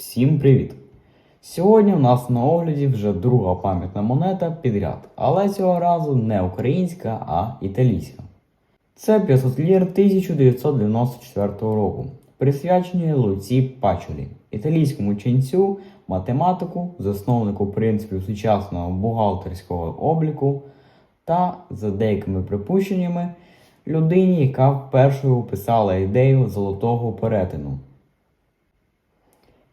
Всім привіт! Сьогодні у нас на огляді вже друга пам'ятна монета підряд, але цього разу не українська, а італійська. Це 500 лір 1994 року, присвячені Луці Пачолі, італійському ченцю, математику, засновнику принципів сучасного бухгалтерського обліку та, за деякими припущеннями, людині, яка вперше описала ідею золотого перетину.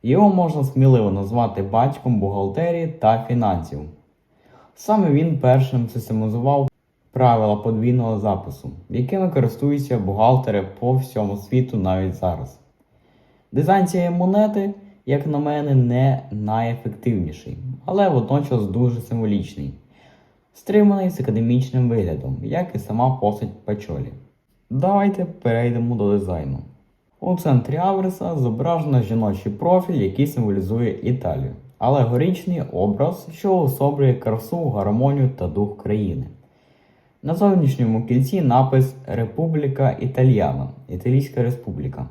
Його можна сміливо назвати батьком бухгалтерії та фінансів. Саме він першим систематизував правила подвійного запису, якими користуються бухгалтери по всьому світу навіть зараз. Дизайн цієї монети, як на мене, не найефективніший, але водночас дуже символічний, стриманий з академічним виглядом, як і сама постать Пачолі. Давайте перейдемо до дизайну. У центрі Аверса зображено жіночий профіль, який символізує Італію, алегоричний образ, що уособлює красу, гармонію та дух країни. На зовнішньому кільці напис Републіка Італіана Італійська Республіка.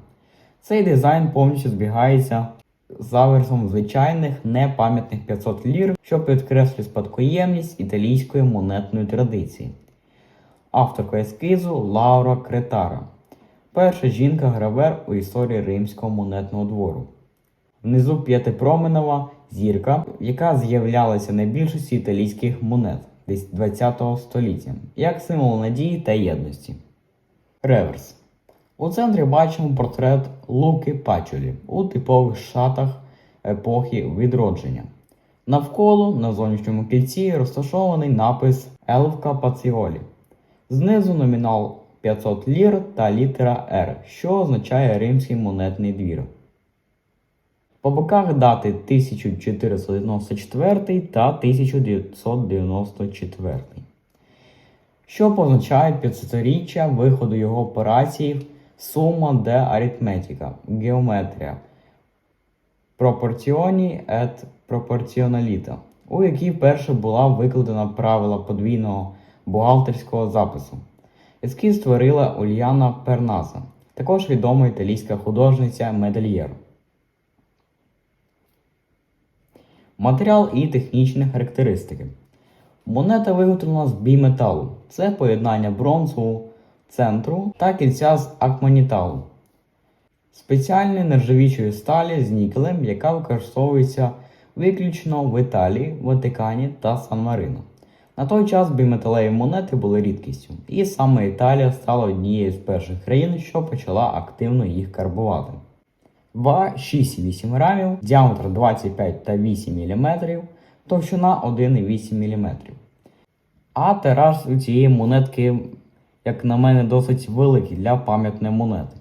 Цей дизайн повністю збігається з аверсом звичайних непам'ятних 500 лір, що підкреслює спадкоємність італійської монетної традиції. Авторка ескізу Лаура Кретара. Перша жінка-гравер у історії римського монетного двору. Внизу п'ятипроменева зірка, яка з'являлася на більшості італійських монет десь 20 століття, як символ надії та єдності. Реверс. У центрі бачимо портрет Луки Пачолі у типових шатах епохи відродження. Навколо на зовнішньому кільці розташований напис Елвка Паціолі. Знизу номінал 500 лір та літера R, що означає римський монетний двір. По боках дати 1494 та 1994, що позначають 500-річчя виходу його операцій Сума де аритметика, геометрія, пропорціоні et пропорціоналіта, у якій вперше була викладена правила подвійного бухгалтерського запису. Ескіз створила Ульяна Пернаса, також відома італійська художниця Медальєр. Матеріал і технічні характеристики. Монета виготовлена з біметалу. Це поєднання бронзового центру та кільця з акманіталу. Спеціальної нержавічої сталі з нікелем, яка використовується виключно в Італії, Ватикані та Сан-Марино. На той час біметалеві монети були рідкістю, і саме Італія стала однією з перших країн, що почала активно їх карбувати. Вага 6,8 грамів, діаметр 25 та 8 мм, товщина 1,8 мм. А тираж у цієї монетки, як на мене, досить великий для пам'ятної монети.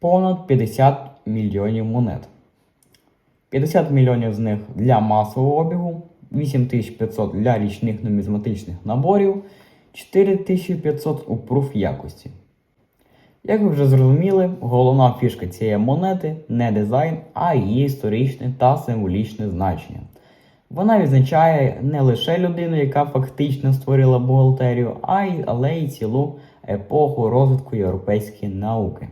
Понад 50 мільйонів монет. 50 мільйонів з них для масового обігу, 8500 для річних нумізматичних наборів, 4500 у пруф якості. Як ви вже зрозуміли, головна фішка цієї монети не дизайн, а її історичне та символічне значення. Вона відзначає не лише людину, яка фактично створила бухгалтерію, а й але й цілу епоху розвитку європейської науки.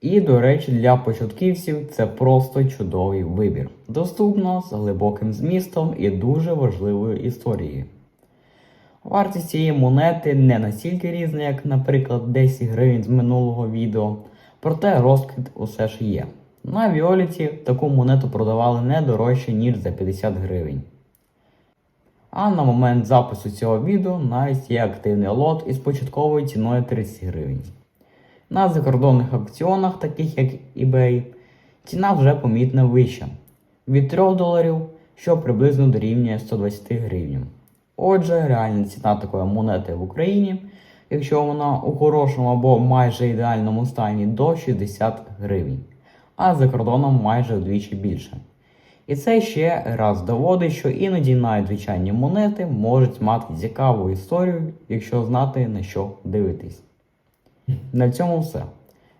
І, до речі, для початківців це просто чудовий вибір. Доступно з глибоким змістом і дуже важливою історією. Вартість цієї монети не настільки різна, як, наприклад, 10 гривень з минулого відео, проте розкид усе ж є. На Віоліті таку монету продавали не дорожче, ніж за 50 гривень. А на момент запису цього відео навіть є активний лот із початковою ціною 30 гривень. На закордонних аукціонах, таких як eBay, ціна вже помітно вища від 3 доларів, що приблизно дорівнює 120 гривень. Отже, реальна ціна такої монети в Україні, якщо вона у хорошому або майже ідеальному стані, до 60 гривень, а за кордоном майже вдвічі більше. І це ще раз доводить, що іноді навіть звичайні монети можуть мати цікаву історію, якщо знати на що дивитись. На цьому все.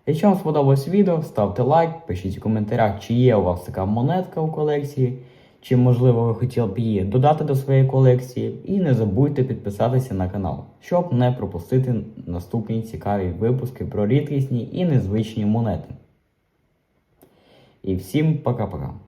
Якщо вам сподобалось відео, ставте лайк, пишіть у коментарях, чи є у вас така монетка у колекції, чи можливо ви хотіли б її додати до своєї колекції. І не забудьте підписатися на канал, щоб не пропустити наступні цікаві випуски про рідкісні і незвичні монети. І всім пока-пока.